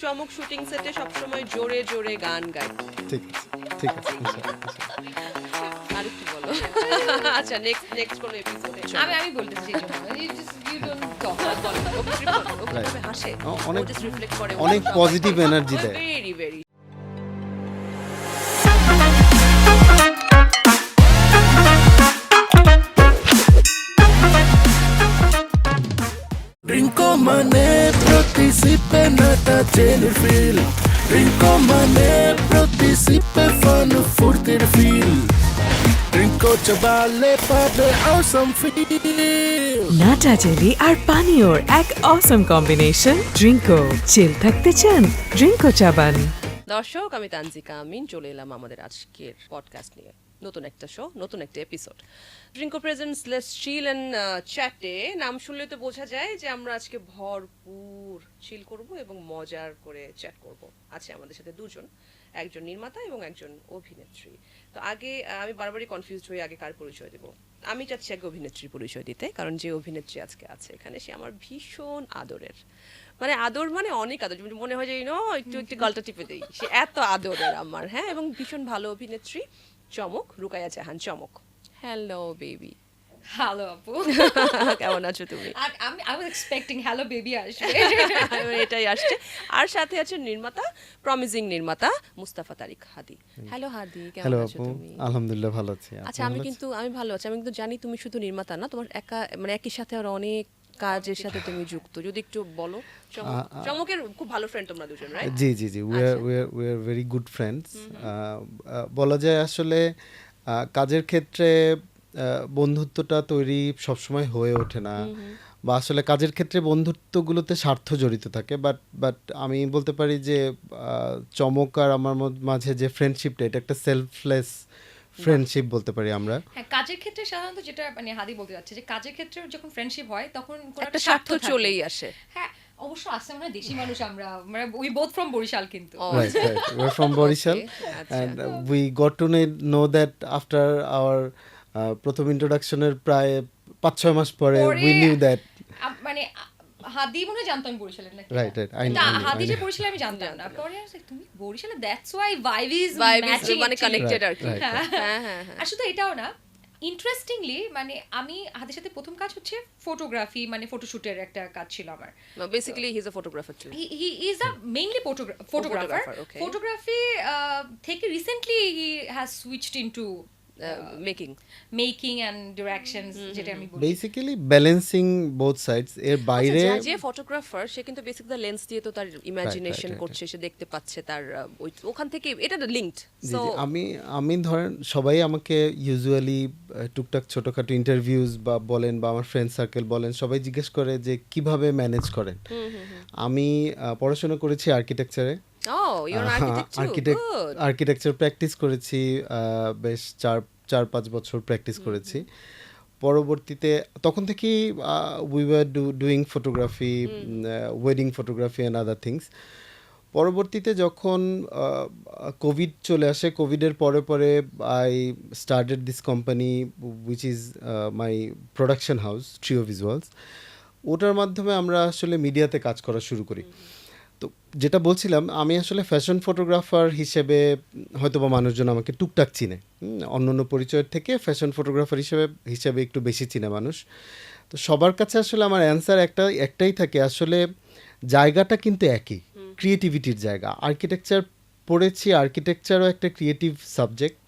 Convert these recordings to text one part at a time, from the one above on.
চমক শুটিং সেটে সবসময় জোরে জোরে গান গাই। ঠিক আছে ঠিক আছে। আর কি বলো। আচ্ছা নেক্সট নেক্সট কোন এপিসোডে আমি আমি বলতে চাই. হাসে। অনেক- রিফ্লেক্ট করে অনেক positive energy দেয়। Very Mané participe nata el fil. Rinco Mané participe fan furtir fil. Rinco chavale পাবে awesome feel. নাটা জেলি আর পানীয়র এক অসম কম্বিনেশন ড্রিঙ্কো চিল থাকতে চান? ড্রিঙ্কো চাবান। দর্শক আমি তানজিকা আমিন চলে এলাম আমাদের আজকের পডকাস্ট নিয়ে। নতুন একটা শো নতুন একটা episode Drinko presents let's chill and চ্যাটে নাম শুনলে তো বোঝা যায় যে আমরা আজকে ভরপুর চিল করব এবং মজার করে চ্যাট করব। আছে আমাদের সাথে দুজন, একজন নির্মাতা এবং একজন অভিনেত্রী। তো আগে আমি বারবারই কনফিউজ হয়ে আগে কার পরিচয় দেব? আমি চাচ্ছি আগে অভিনেত্রীর পরিচয় দিতে, কারণ যে অভিনেত্রী আজকে আছে এখানে, সে আমার ভীষণ আদরের। মানে আদর মানে অনেক আদর মনে হয় যে ইনো একটু একটু গলটা টিপে দেই, সে এত আদরের আমার হ্যাঁ এবং ভীষণ ভালো অভিনেত্রী। চমক রুকায়া জাহান চমক। হ্যালো বেবি হ্যালো আপু। কেমন আছো তুমি? আমি I was expecting hello baby আসবে। এটাই আসছে। আর সাথে আছে নির্মাতা প্রমিজিং নির্মাতা মুস্তাফা তারিক হাদি। হ্যালো হাদি কেমন আছো তুমি? আলহামদুলিল্লাহ ভালো আছি। আচ্ছা আমি কিন্তু আমি ভালো আছি। আমি কিন্তু জানি তুমি শুধু নির্মাতা না তোমার একা মানে একই সাথে আর অনেক কাজের সাথে তুমি যুক্ত। যদি একটু বলো চমকের খুব ভালো ফ্রেন্ড তোমরা দুজন রাইট জি জি জি we are we are very good friends বলা যায় আসলে কাজের ক্ষেত্রে বন্ধুত্বটা তৈরি সবসময় হয়ে ওঠে না। বা আসলে কাজের ক্ষেত্রে বন্ধুত্বগুলোতে স্বার্থ জড়িত থাকে বাট বাট আমি বলতে পারি যে চমক আর আমার মাঝে যে ফ্রেন্ডশিপটা এটা একটা সেলফলেস ফ্রেন্ডশিপ বলতে পারি আমরা। হ্যাঁ কাজের ক্ষেত্রে সাধারণত যেটা মানে হাদি বলতে যাচ্ছে যে কাজের ক্ষেত্রে যখন ফ্রেন্ডশিপ হয় তখন কোনো একটা স্বার্থ চলেই আসে। হ্যাঁ অবশ্য আসছে মনে হয়। দেশি মানুষ আমরা মানে উই বোথ ফ্রম বরিশাল কিন্তু। And uh, we got to know- know that after our uh, প্রথম ইন্ট্রোডাকশনের প্রায় পাঁচ ছয় মাস পরে knew that আ- মানে হাদি মনে হয় জানতো আমি বরিশালের নাকি? কিন্তু know, I হাদি যে বরিশালে আমি জানতাম না। পরে তুমি বরিশালে that's why vibe is matching মানে কানেক্টেড আর কি। হ্যাঁ হ্যাঁ হ্যাঁ। আর শুধু এটাও না ইন্টারেস্টিংলি মানে আমি হাতের সাথে প্রথম কাজ হচ্ছে ফটোগ্রাফি মানে ফটোশুটের একটা কাজ ছিল আমার। Basically he is a photographer he is a mainly photographer. Photography থেকে recently he has switched into making making and directions যেটা আমি বলি বেসিক্যালি ব্যালেন্সিং বোথ সাইডস এর বাইরে আচ্ছা, যে ফটোগ্রাফার সে কিন্তু বেসিক দ্য লেন্স দিয়ে তো তার ইমাজিনেশন করছে সে দেখতে পাচ্ছে তার ওখান থেকে এটা লিঙ্কড জি, সো আমি আমি ধরেন সবাই আমাকে ইউজুয়ালি টুকটাক ছোটখাটো ইন্টারভিউজ বা বলেন বা আমার ফ্রেন্ড সার্কেল বলেন সবাই জিজ্ঞেস করে যে কীভাবে ম্যানেজ করেন। আমি পড়াশোনা করেছি আর্কিটেকচারে আর্কিটেকচার প্র্যাকটিস করেছি বেশ চার চার পাঁচ বছর প্র্যাকটিস করেছি। পরবর্তীতে তখন থেকেই we were doing photography wedding photography and other things পরবর্তীতে যখন কোভিড চলে আসে কোভিডের পরে পরে I started this company which is my production house trio visuals ওটার মাধ্যমে আমরা আসলে মিডিয়াতে কাজ করা শুরু করি। যেটা বলছিলাম আমি আসলে ফ্যাশন ফটোগ্রাফার হিসেবে হয়তো বা মানুষজন আমাকে টুকটাক চিনে। অন্য অন্য পরিচয়ের থেকে ফ্যাশন ফটোগ্রাফার হিসেবে হিসেবে একটু বেশি চিনে মানুষ। তো সবার কাছে আসলে আমার অ্যান্সার একটা একটাই থাকে আসলে জায়গাটা কিন্তু একই ক্রিয়েটিভিটির জায়গা। আর্কিটেকচার পড়েছি আর্কিটেকচারও একটা creative subject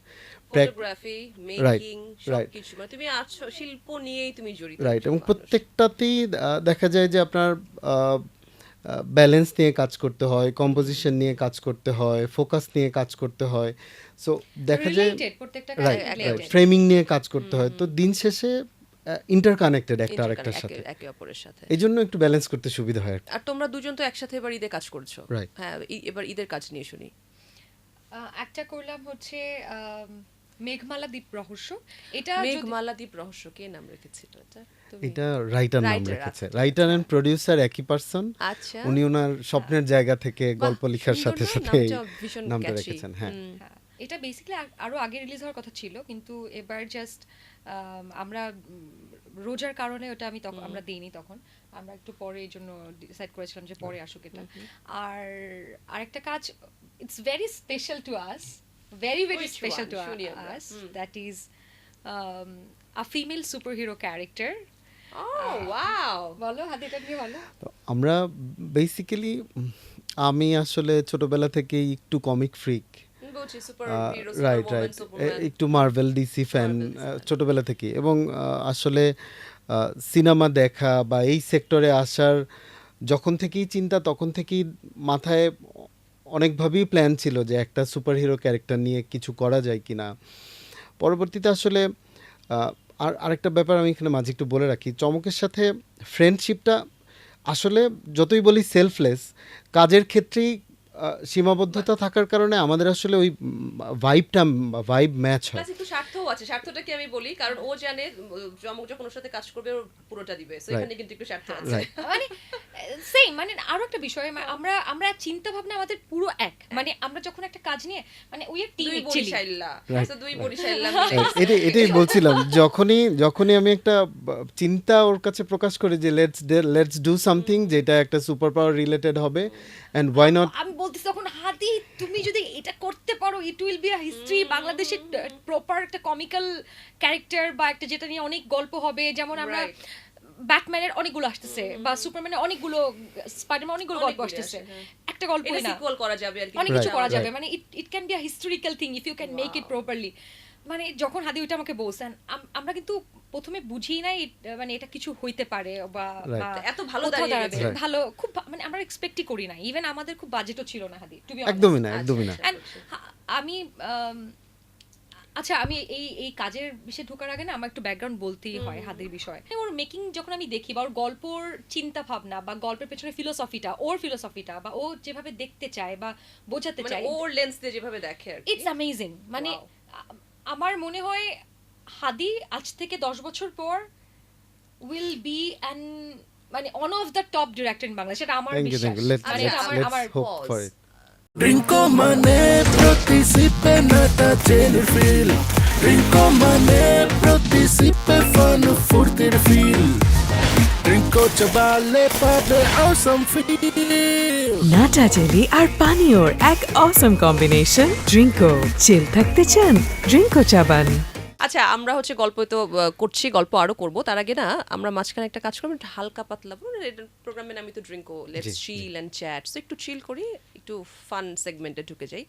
photography Right, making সবকিছু। মানে তুমি আছো শিল্প নিয়েই তুমি জড়িত রাইট এবং প্রত্যেকটাতেই দেখা যায় যে আপনার ব্যালেন্স নিয়ে কাজ করতে হয় কম্পোজিশন নিয়ে কাজ করতে হয় ফোকাস নিয়ে কাজ করতে হয়। সো দেখা যায়। ফ্রেমিং নিয়ে কাজ করতে হয়। তো দিন শেষে ইন্টারকানেক্টেড একটা আরেকটার সাথে। একে অপরের সাথে। এই জন্য একটু ব্যালেন্স করতে সুবিধা হয় আর তোমরা দুজন তো একসাথে এবার ঈদে কাজ করছ. হ্যাঁ এবার ঈদের কাজ নিয়ে শুনি। আহ, একটা করলাম হচ্ছে মেঘমালা দ্বীপ রহস্য। এটা মেঘমালা দ্বীপ রহস্য কে নাম রেখেছিল এটা? এটা রাইটার নাম রেখেছে। আচ্ছা, রাইটার অ্যান্ড প্রডিউসার একই পারসন আচ্ছা। উনি ওনার স্বপ্নের জায়গা থেকে গল্প লেখার সাথে সাথে নামটা। রেখেছেন হ্যাঁ। হ্যাঁ, এটা বেসিক্যালি আরও আগে রিলিজ হওয়ার কথা ছিল কিন্তু এবার জাস্ট আমরা রোজার কারণে ওটা আমি তখন আমরা দিইনি তখন। আমরা একটু পরে এই জন্য ডিসাইড করেছিলাম যে পরে আসুক এটা। আর আরেকটা কাজ it's very special to us very very Which special one? Is a female super hero character oh wow বলো হাতে এটা নিয়ে বলো তো আমরা বেসিক্যালি আমি আসলে ছোটবেলা থেকেই একটু কমিক ফ্রিক রাইট রাইট একটু Marvel DC fan Marvel, DC fan. ছোটবেলা থেকে। এবং আসলে সিনেমা দেখা বা এই সেক্টরে আসার যখন থেকেই চিন্তা তখন থেকেই মাথায় অনেকভাবেই প্ল্যান ছিল যে একটা সুপার হিরো ক্যারেক্টার নিয়ে কিছু করা যায় কি না পরবর্তীতে আসলে আর, আরেকটা ব্যাপার আমি এখানে মাঝে একটু বলে রাখি। চমকের সাথে ফ্রেন্ডশিপটা আসলে যতই বলি সেলফলেস কাজের ক্ষেত্রেই সীমাবদ্ধতা থাকার কারণে আমাদের আসলে ওই ভাইবটা ভাইব ম্যাচ হয়। প্লাস একটু স্বার্থও আছে। স্বার্থটা কি আমি বলি? কারণ ও জানে চমক যখন ওর সাথে কাজ করবে ওর পুরোটা দিবে। সো এখানে কিন্তু একটু স্বার্থ আছে। মানে সেম মানে আরও একটা বিষয় মানে আমরা আমরা চিন্তা ভাবনা আমাদের পুরো এক। মানে আমরা যখন একটা কাজ নিয়ে মানে ওই টিম দুই বরিশাইল্লা দুই বরিশাইল্লা এটাই এটাই বলছিলাম যখনই যখনই আমি একটা চিন্তা ওর কাছে প্রকাশ করি যে লেটস লেটস ডু সামথিং যেটা একটা সুপার পাওয়ার রিলেটেড হবে অ্যান্ড ওয়াই নট আমি বলতেছি তখন হাতি তুমি যদি এটা করতে পারো it will be a history বাংলাদেশের প্রপার একটা কমিক্যাল ক্যারেক্টার বা একটা যেটা নিয়ে অনেক গল্প হবে যেমন আমরা. ব্যাটম্যানের অনেকগুলো আসতেছে বা সুপারম্যানের অনেকগুলো স্পাইডারম্যান অনেকগুলো গল্প আসতেছে। হ্যাঁ। একটা গল্প না। করা যাবে অনেক কিছু করা যাবে। মানে it it can be a historical thing if you can make it properly মানে যখন হাদি ওইটা আমাকে বলছেন আমরা কিন্তু প্রথমে বুঝি নাই মানে এটা কিছু হইতে পারে বা এত ভালো দাঁড়াবে। ভালো খুব মানে আমরা এক্সপেক্টই করি না। ইভেন আমাদের খুব বাজেটও ছিল না হাদি একদমই না একদমই না। আমি আচ্ছা আমি এই এই কাজের বিষয়ে ঢোকার আগে না আমার একটু ব্যাকগ্রাউন্ড বলতেই হয় হাদির বিষয়। ওর মেকিং যখন আমি দেখি বা ওর গল্পর চিন্তা ভাবনা বা গল্পের পেছনে ফিলোসফিটা ওর ফিলোসফিটা বা ও যেভাবে দেখতে চায় বা বোঝাতে মানে চায় ওর লেন্স দিয়ে যেভাবে দেখে ইটস অ্যামেজিং মানে আমার মনে হয় হাদি আজ থেকে দশ বছর পর উইল বি অ্যান মানে one of the top director in Bangla সেটা আমার বিশ্বাস। মানে লেটস এটা আমার লেটস আমার hope pause. For it Rinco mane participe nata gelir fil Rinco mane participe fan নাটা জেলি আর পানীয়র এক অসম কম্বিনেশন ড্রিঙ্কো চিল থাকতে চান? ড্রিঙ্কো চাবান আচ্ছা আমরা হচ্ছে গল্প তো করছি গল্প আরও করব। তার আগে না আমরা মাঝখানে একটা কাজ করব হালকা পাতলা প্রোগ্রামের নামই তো Drinko let's chill and chat so একটু চিল করি একটু ফান সেগমেন্টে ঢুকে যাই।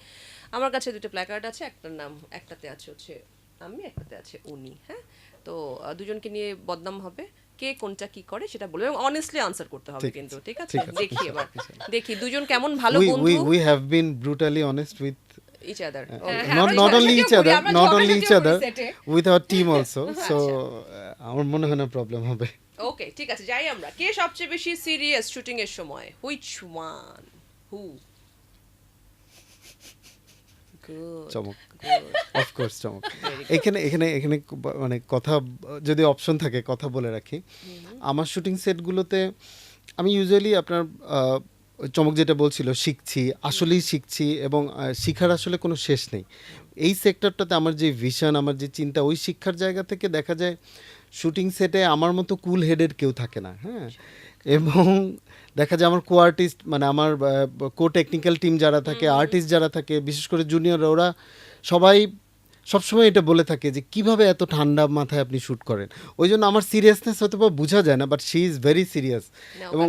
আমার কাছে দুটো প্ল্যাকার্ড আছে একটার নাম একটাতে আছে হচ্ছে আমি একটাতে আছে উনি হ্যাঁ? তো দুজনকে নিয়ে বদনাম হবে। কে কোনটা কি করে সেটা বলবে এবং অনেস্টলি আনসার করতে হবে কিন্তু ঠিক আছে? দেখি এবার। দেখি দুজন কেমন ভালো বন্ধু? we have been brutally honest with each other হ্যাঁ, not, আমরা not only ঝগড়াঝাটিও each other not only each with our team also. So uh, আমার মনে হয় না প্রবলেম হবে। ওকে ঠিক আছে যাই আমরা। কে সবচেয়ে বেশি সিরিয়াস শুটিং এর সময়? হুইচ ওয়ান হু গুড চমক। অফকোর্স চমক এখানে এখানে এখানে মানে কথা যদি অপশন থাকে কথা বলে রাখি। আমার শুটিং সেটগুলোতে আমি ইউজুয়ালি আপনার চমক যেটা বলছিল শিখছি আসলেই শিখছি এবং শিখার আসলে কোনো শেষ নেই। এই সেক্টরটাতে আমার যে ভিশন আমার যে চিন্তা ওই শিক্ষার জায়গা থেকে দেখা যায় শুটিং সেটে আমার মতো কুল হেডের কেউ থাকে না হ্যাঁ? এবং দেখা যায় আমার কো আর্টিস্ট মানে আমার কো টেকনিক্যাল টিম যারা থাকে আর্টিস্ট যারা থাকে বিশেষ করে জুনিয়ররা ওরা সবাই সবসময় এটা বলে থাকে যে কীভাবে এত ঠান্ডা মাথায় আপনি শ্যুট করেন? ওই জন্য আমার সিরিয়াসনেস হয়তো বা বোঝা যায় না but she is very serious এবং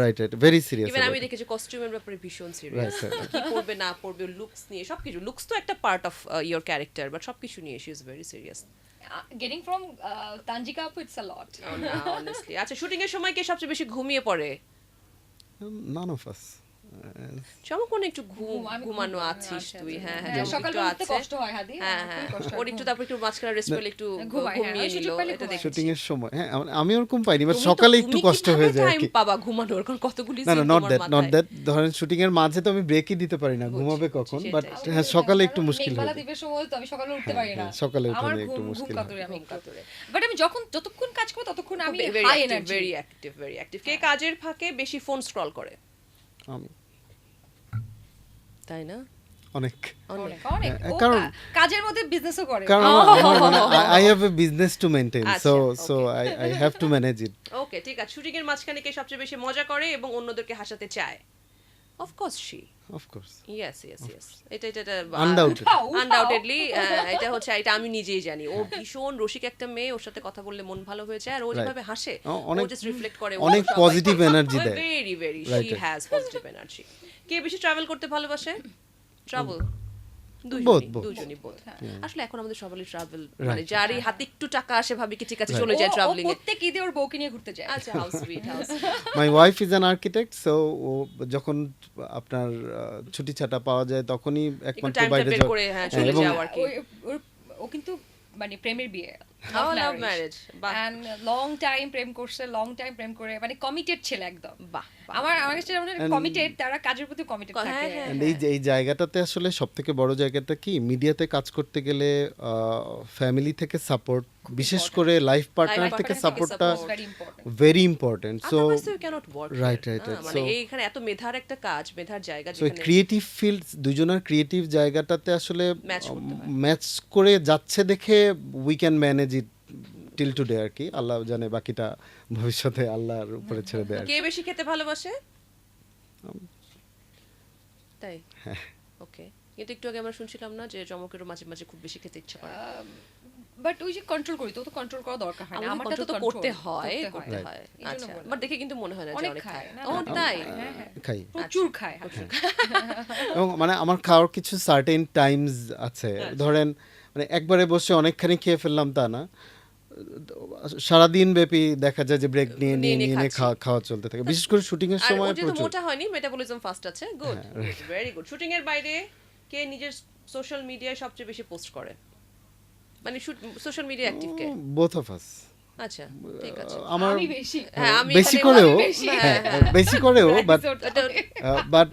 right right very serious even আমি দেখেছি কস্টিউমের ব্যাপারে ভীষণ সিরিয়াস. কি পরবে না পরবে লুকস নিয়ে সবকিছু। লুকস তো একটা part of your character but সবকিছু নিয়ে she is very serious getting from Tanjika আপু ইটস আ লট অনেস্টলি আচ্ছা শুটিং এর সময় কে সবচেয়ে বেশি ঘুমিয়ে পড়ে? নান অফ আস চমক একটু ঘুম ঘুম, ঘুমানো আছিস তুই। হ্যাঁ হ্যাঁ হ্যাঁ, সকালে একটু উঠতে কষ্ট হয়, হাদি। হ্যাঁ হ্যাঁ কষ্ট হয় ওর একটু তারপর একটু মাঝখানে রেস্ট পেলে একটু হ্যাঁ, ঘুমিয়ে নিল এটা। দেখেছি শুটিং এর সময় হ্যাঁ আমি- ওরকম পাইনি বাট সকালে একটু কষ্ট হয়ে যায় আর কি পাবা ঘুমানোর কারণ কতগুলি না নট দ্যাট নট দ্যাট ধরেন শুটিং এর মাঝে তো আমি ব্রেকই দিতে পারি না ঘুমাবে কখন বাট হ্যাঁ সকালে একটু মুশকিল হয়ে দিবের সময় তো আমি সকালে উঠতে পারি না সকালে উঠে আমার নিয়ে একটু মুশকিল হয়। বাট আমি যখন যতক্ষণ কাজ করব ততক্ষণ আমি হাই এনার্জি very active. কে কাজের ফাঁকে বেশি ফোন স্ক্রল করে আমি তাই না? অনেক। হ্যাঁ, কারণ- কাজের মধ্যে বিজনেসও করে। কারণ I have a business to আচ্ছা, so so I I have to manage it okay ঠিক আছে। শুটিং এর মাঝখানে কে সবচেয়ে বেশি মজা করে এবং অন্যদেরকে হাসাতে চায়? Of course she of course yes yes yes এটা এটা এটা Undoubted. উঠাও, উঠাও। আনডাউটেডলি এটা হচ্ছে এটা আমি নিজেই জানি। ও ভীষণ রসিক একটা মেয়ে ওর সাথে কথা বললে মন ভালো হয়ে যায় আর ও যেভাবে হাসে ও জাস্ট রিফ্লেক্ট করে অনেক positive energy দেয়। Very very she has positive energy কে বেশি ট্রাভেল করতে ভালোবাসে? ট্রাভেল বোধ। আসলে এখন আমাদের সবারই ট্রাভেল মানে যারই হাতে একটু টাকা আসে ভাবি কি ঠিক আছে চলে যায় ট্রাভেলিং এ প্রত্যেক ঈদে ওর বউকে নিয়ে ঘুরতে যায়। আচ্ছা house sweet house my wife is an architect so ও যখন আপনার ছুটি ছাটা পাওয়া যায় তখনই একমাত্র বাইরে যাওয়া- হ্যাঁ, হ্যাঁ, এবং ও কিন্তু মানে প্রেমের বিয়ে। Love marriage. লং টাইম প্রেম করছে লং টাইম প্রেম করে মানে কমিটেড ছেলে একদম। বাহ বাহ। আমার আমার কাছে যেমন কমিটেড তারা কাজের প্রতি কমিটেড থাকে। এই এই জায়গাটাতে আসলে সব বড় জায়গাটা কি? মিডিয়াতে কাজ করতে গেলে ফ্যামিলি থেকে সাপোর্ট বিশেষ করে লাইফ পার্টনার থেকে সাপোর্টটা ভেরি ইম্পর্টেন্ট সো. মানে এইখানে এত মেধার একটা কাজ মেধার জায়গা যেখানে ক্রিয়েটিভ ফিল্ড দুজনের ক্রিয়েটিভ জায়গাটাতে আসলে। ম্যাচ করে যাচ্ছে দেখে we can manage till today আর কি। আল্লাহ জানে বাকিটা ভবিষ্যতে আল্লাহর উপরে ছেড়ে দেয় কে বেশি খেতে ভালোবাসে? তাই? হ্যাঁ। ওকে। কিন্তু একটু আগে আমরা শুনছিলাম না যে চমকেরও মাঝে মাঝে খুব বেশি খেতে ইচ্ছা করে। বাট ওই যে কন্ট্রোল করি তো তো কন্ট্রোল করা দরকার হয় না। আমারটা তো তো করতে হয় করতে হয়। আচ্ছা। বাট দেখে কিন্তু মনে হয় না যে অনেক খায়, ও তাই? হ্যাঁ, হ্যাঁ। খাই। প্রচুর খায় এবং মানে আমার খাওয়ার কিছু সার্টেন টাইমস আছে। ধরেন মানে একবারে বসে অনেকখানি খেয়ে ফেললাম তা না। সারাদিন ব্যাপী দেখা যায় যে ব্রেক নিয়ে নিয়ে নিয়ে। খাওয়া খাওয়া চলতে থাকে। বিশেষ করে শুটিং এর সময় প্রচুর। মোটা হয়নি মেটাবলিজম ফাস্ট আছে। গুড ভেরি গুড শুটিং এর বাইরে কে নিজের সোশ্যাল মিডিয়ায় সবচেয়ে বেশি পোস্ট করে? মানে সোশ্যাল মিডিয়া অ্যাক্টিভ কে? বোথ অফ আস আচ্ছা ঠিক আছে। আমার বেশি। হ্যাঁ আমি বেশি এখানে- করেও বেশি। হ্যাঁ, করেও বাট বাট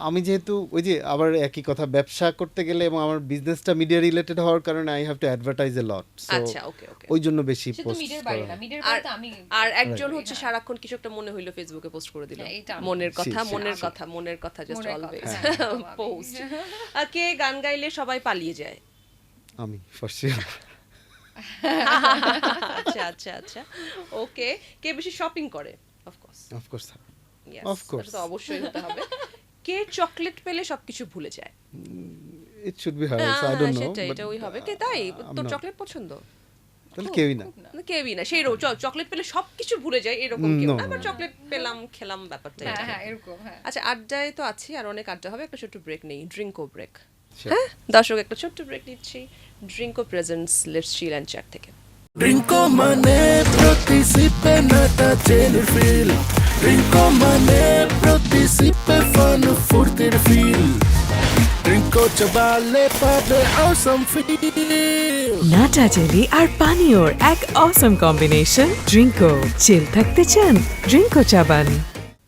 আমি যেহেতু ওই যে আবার একই কথা ব্যবসা করতে গেলে এবং আমার বিজনেসটা মিডিয়া রিলেটেড হওয়ার কারণে I have to advertise a lot আচ্ছা ওকে ওকে ওই জন্য বেশি পোস্ট আর একজন হচ্ছে সারাক্ষণ কিছু একটা মনে হইল ফেসবুকে পোস্ট করে দিল। হ্যাঁ। মনের কথা মনের কথা মনের কথা জাস্ট অলওয়েজ হ্যাঁ, পোস্ট আর কে গান গাইলে সবাই পালিয়ে যায়? আমি ফর শিওর আচ্ছা আচ্ছা আচ্ছা। ওকে কে বেশি শপিং করে? Of course of course Yes, Of course. এটা তো অবশ্যই হতে হবে। কে চকলেট পেলে সবকিছু ভুলে যায়? ইট শুড বি হার হ্যাঁ, আই ডোন্ট নো সেটাই এটা ওই হবে। কে তাই? তোর চকলেট পছন্দ? তাহলে কেউই না। না, কেউই না সেই চকলেট পেলে সবকিছু ভুলে যায় এরকম কেউ না। আবার চকলেট পেলাম খেলাম ব্যাপারটা হ্যাঁ হ্যাঁ এরকম হ্যাঁ। আচ্ছা আড্ডায় তো আছি আর অনেক আড্ডা হবে একটা ছোট্ট ব্রেক নেই ড্রিঙ্ক ও ব্রেক. হ্যাঁ? দর্শক একটা ছোট্ট ব্রেক নিচ্ছি। Drinko presents let's chill and chat থেকে। Rinco Mané participe nata gelir fil Rinco Mané participe fan furtir fil Rinco chabale pabe awesome feel নাটা জেলি আর পানীয়র এক অসম কম্বিনেশন ড্রিঙ্কো চিল থাকতে চান ড্রিঙ্কো চাবান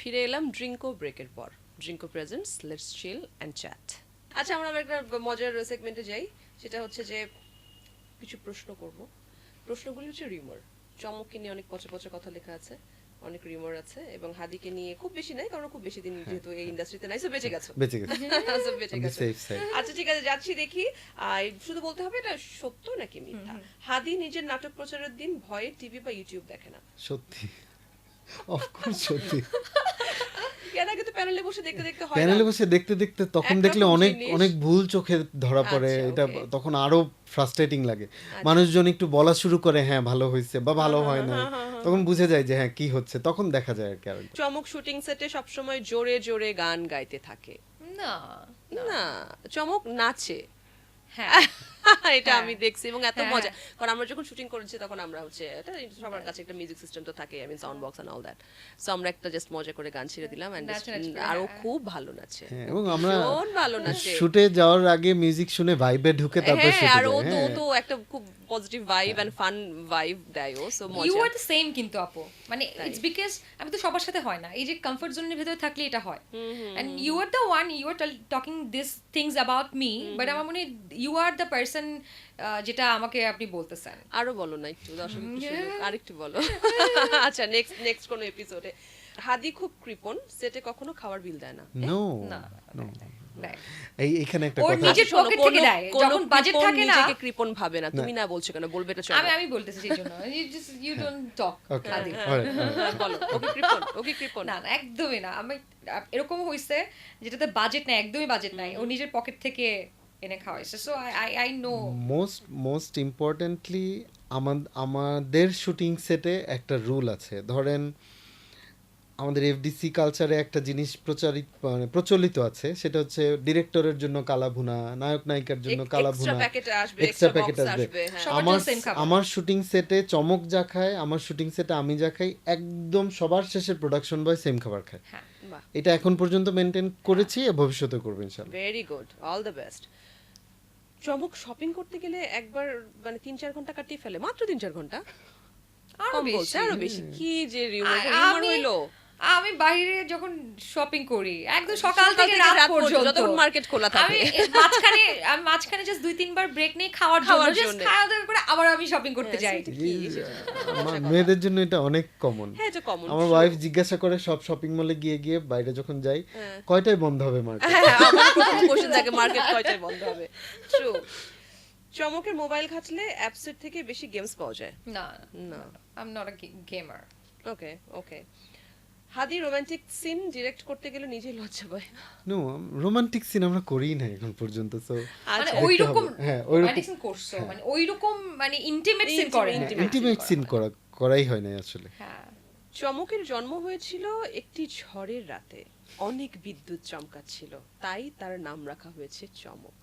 ফিরে এলাম ড্রিঙ্কো ব্রেকের পর। Drinko presents let's chill and chat আচ্ছা আমরা আবার একটা মজার সেগমেন্টে যাই সেটা হচ্ছে যে কিছু প্রশ্ন করব। প্রশ্নগুলি হচ্ছে রিউমার চমককে নিয়ে অনেক পচা পচা কথা লেখা আছে অনেক রিউমার আছে এবং হাদিকে নিয়ে খুব বেশি নাই কারণ খুব বেশি দিন যেহেতু এই ইন্ডাস্ট্রিতে নাই সো বেঁচে গেছো। বেঁচে গেছে। বেঁচে গেছো। আচ্ছা ঠিক আছে যাচ্ছি দেখি আর শুধু বলতে হবে এটা সত্য নাকি মিথ্যা? হাদি নিজের নাটক প্রচারের দিন ভয়ে টিভি বা ইউটিউব দেখে না। সত্যি। অফকোর্স সত্যি। এর আগে তো প্যানেলে বসে দেখতে দেখতে হয় প্যানেলে বসে দেখতে দেখতে তখন দেখলে অনেক অনেক ভুল চোখে ধরা পড়ে আচ্ছা, এটা তখন আরও ফ্রাস্ট্রেটিং লাগে। মানুষজন একটু বলা শুরু করে হ্যাঁ ভালো হয়েছে বা ভালো হয় না তখন বুঝে যায় যে হ্যাঁ কি হচ্ছে? তখন দেখা যায় আর কি আর কি। চমক শুটিং সেটে সবসময় জোরে জোরে গান গাইতে থাকে। না। না চমক নাচে। হ্যাঁ। এটা হ্যাঁ। আমি দেখছি এবং এত হ্যাঁ, মজা। কারণ আমরা যখন শুটিং করেছি তখন আমরা হচ্ছে এটা সবার কাছে একটা মিউজিক সিস্টেম তো থাকে I mean sound box and all that so আমরা একটা জাস্ট মজা করে গান ছেড়ে দিলাম এন্ড আরও হ্যাঁ। খুব ভালো নাচে। হ্যাঁ, এবং আমরা ভালো নাচে। শুটে যাওয়ার আগে মিউজিক শুনে ভাইবে ঢুকে তারপর হ্যাঁ শুটে আর ও তো হ্যাঁ। তো একটা খুব positive vibe and fun vibe দেয় ও so you are the same কিন্তু আপু। মানে ইটস বিকজ আমি তো সবার সাথে হয় না। এই যে কমফর্ট জোনের ভেতরে থাকলে এটা হয়। And you are the one you are talking this things about me but আমার মনে ইউ আর দ্য পার্সন যেটা আমাকে আপনি বলতেছেন। আরও বলো না একটু দর্শক আরেকটু বলো। আচ্ছা নেক্সট নেক্সট কোন এপিসোডে হাদি খুব কৃপণ সেটে কখনো খাওয়ার বিল দেয় না নো। এই এখানে একটা কথা। নিজের কোনো- থেকে দেয়। যখন কৃপণ থাকে না- নিজেকে কৃপণ ভাবে না। তুমি না। বলছো কেন? বলবে এটা আমি আমি বলতেছি সেই জন্য। You just you don't talk আদি বলো ওকে কৃপণ ওকে কৃপণ। না না একদমই না। আমি এরকম হইছে যেটাতে বাজেট নাই একদমই বাজেট নাই। ও নিজের পকেট থেকে এনে খাওয়াইছে। So I I I know most most importantly আমাদের শুটিং সেটে একটা রুল আছে। ধরেন আমাদের এফডিসি কালচারে একটা জিনিস প্রচারিত মানে প্রচলিত আছে সেটা হচ্ছে ডিরেক্টরের জন্য কালা ভুনা নায়ক নায়িকার জন্য এক- কালা ভুনা এক্সট্রা প্যাকেট আসবে হ্যাঁ। আমার। আমার শুটিং সেটে চমক যা খায় আমার শুটিং সেটে আমি যা খাই একদম সবার শেষে প্রোডাকশন বয় সেম খাবার খায়। হ্যাঁ বাহ। এটা এখন পর্যন্ত মেনটেন করেছি আর ভবিষ্যতে করব ইনশাল্লাহ very good all the best চমক শপিং করতে গেলে একবার মানে তিন চার ঘণ্টা কাটিয়ে ফেলে মাত্র তিন চার ঘণ্টা? আরও বেশি আরও বেশি। কি যে রিউমার হইল। আমি বাইরে যখন শপিং করি একদম সকাল থেকে রাত পর্যন্ত যতক্ষণ মার্কেট খোলা থাকে। আমি মাঝখানে আমি মাঝখানে জাস্ট দুই তিনবার ব্রেক নেই খাওয়ার জন্য জাস্ট খাওয়া দাওয়া করে আবার আমি শপিং করতে হ্যাঁ, যাই। সেটা কি? আমার মেয়েদের জন্য এটা অনেক কমন হ্যাঁ এটা কমন আমার ওয়াইফ জিজ্ঞাসা করে সব শপিং মলে গিয়ে গিয়ে বাইরে যখন যাই হ্যাঁ। কয়টায় বন্ধ হবে মার্কেট হ্যাঁ আমার প্রথম কোশ্চেন থাকে মার্কেট কয়টায় বন্ধ হবে? ট্রু চমকের মোবাইল ঘাটলে অ্যাপসের থেকে বেশি গেমস পাওয়া যায়? না না। I am not a gamer okay okay Hadi romantic scene direct করতে গেলে নিজেই লজ্জা পায়। নো রোমান্টিক সিন আমরা করিই না এখন পর্যন্ত সো মানে আচ্ছা ওই রকম হ্যাঁ, ওই রকম- সিন করছ মানে ওই রকম মানে ইন্টিমেট সিন করে ইন্টিমেট সিন করা করাই হয় না আসলে। হ্যাঁ। চমকের জন্ম হয়েছিল একটি ঝড়ের রাতে। অনেক বিদ্যুৎ চমকাচ্ছিল তাই তার নাম রাখা হয়েছে চমক।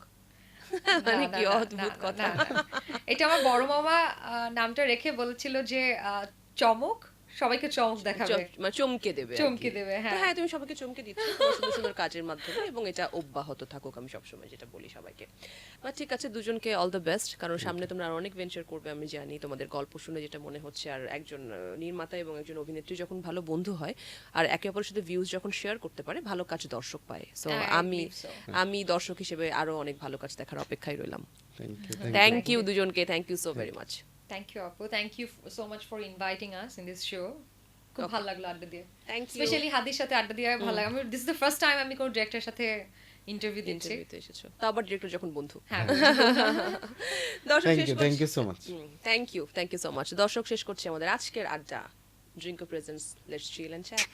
মানে কি অদ্ভুত কথা। এটা আমার বড় মামা আহ, নামটা রেখে বলেছিল যে আহ, চমক সবাইকে চমক দেখাবে। মানে চমকে দেবে চমকে দেবে, হ্যাঁ। হ্যাঁ তুমি সবাইকে চমকে দিচ্ছ। সুন্দর সুন্দর কাজের মাধ্যমে এবং এটা অব্যাহত থাকুক আমি সবসময় যেটা বলি সবাইকে। বা ঠিক আছে দুজনকে অল দ্য বেস্ট কারণ সামনে তোমরা আর অনেক ভেঞ্চার করবে আমি জানি। তোমাদের গল্প শুনে যেটা মনে হচ্ছে আর একজন নির্মাতা এবং একজন অভিনেত্রী যখন ভালো বন্ধু হয় আর একে অপরের সাথে ভিউজ যখন শেয়ার করতে পারে ভালো কাজ দর্শক পায়। সো আমি আমি দর্শক হিসেবে আরও অনেক ভালো কাজ দেখার অপেক্ষায় রইলাম। থ্যাংক ইউ দুজনকে thank you so very much thank you আপু thank you so much for inviting us in this show খুব ভালো লাগল আড্ডা দিয়ে থ্যাংক ইউ স্পেশালি হাদির সাথে আড্ডা দিয়ে ভালো লাগে আমি this is the first time আমি কোনো ডিরেক্টরের সাথে ইন্টারভিউ দিচ্ছি। ইন্টারভিউতে এসেছ। তা আবার ডিরেক্টর যখন বন্ধু। হ্যাঁ। দর্শক থ্যাংক শেষ you thank you so much thank you thank you so much দর্শক শেষ করছি আমাদের আজকের আড্ডা। Drink presents let's chill and chat